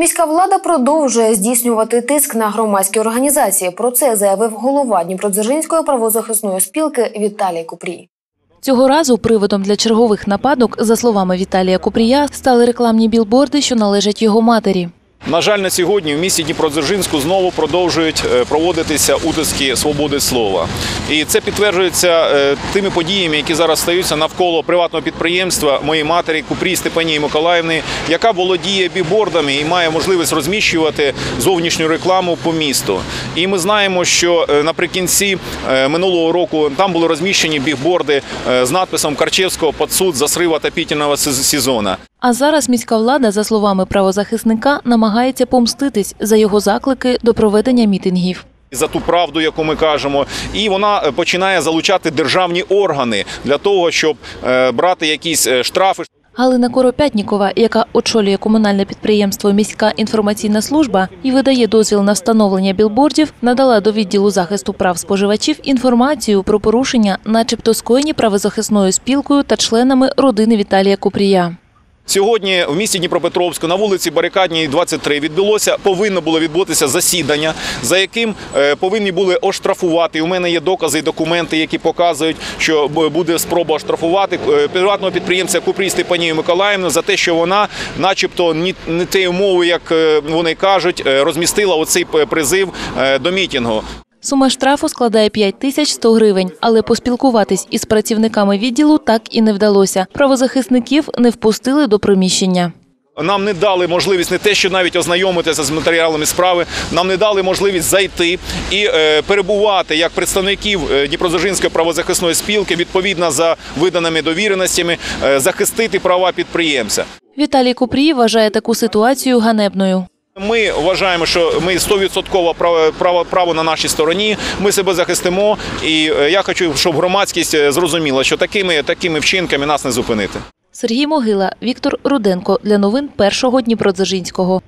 Міська влада продовжує здійснювати тиск на громадські організації. Про це заявив голова Дніпродзержинської правозахисної спілки Віталій Купрій. Цього разу приводом для чергових нападок, за словами Віталія Купрія, стали рекламні білборди, що належать його матері. На жаль, на сьогодні в місті Дніпродзержинську знову продовжують е, проводитися утиски свободи слова. І це підтверджується е, тими подіями, які зараз стаються навколо приватного підприємства моєї матері Купрій Степанії Миколаївни, яка володіє бібордами і має можливість розміщувати зовнішню рекламу по місту. І ми знаємо, що е, наприкінці минулого року там були розміщені бігборди з надписом Карчевського «Под суд за срив отопительного сез- сезону». А зараз міська влада, за словами правозахисника, намагається помститись за його заклики до проведення мітингів. за ту правду, яку ми кажемо, і вона е, починає залучати державні органи для того, щоб е, брати якісь е, штрафи. Галина Коропятнікова, яка очолює комунальне підприємство Міська інформаційна служба і видає дозвіл на встановлення білбордів, надала до відділу захисту прав споживачів інформацію про порушення, начебто скоєні правозахисною спілкою та членами родини Віталія Купрія. Сьогодні в місті Дніпропетровську на вулиці Барикадній 23 відбулося повинно було відбутися засідання, за яким е, повинні були оштрафувати. У мене є докази і документи, які показують, що буде спроба оштрафувати е, приватного підприємця Купрій Степанію Миколаївну за те, що вона, начебто, не тією мовою, як е, вони кажуть, розмістила оцей призив до мітингу. Сума штрафу складає 5 тисяч 100 гривень, але поспілкуватись із працівниками відділу так і не вдалося. Правозахисників не впустили до приміщення. Нам не дали можливість не те, що навіть ознайомитися з матеріалами справи. Нам не дали можливість зайти і е, перебувати як представників е, Дніпродзержинської правозахисної спілки відповідно за виданими довіреностями, е, захистити права підприємця. Віталій Купрій вважає таку ситуацію ганебною. Ми вважаємо, що ми 100% право, право, на нашій стороні. Ми себе захистимо. І е, я хочу, щоб громадськість е, зрозуміла, що такими, такими вчинками нас не зупинити. Сергій Могила, Віктор Руденко для новин першого Дніпродзержинського.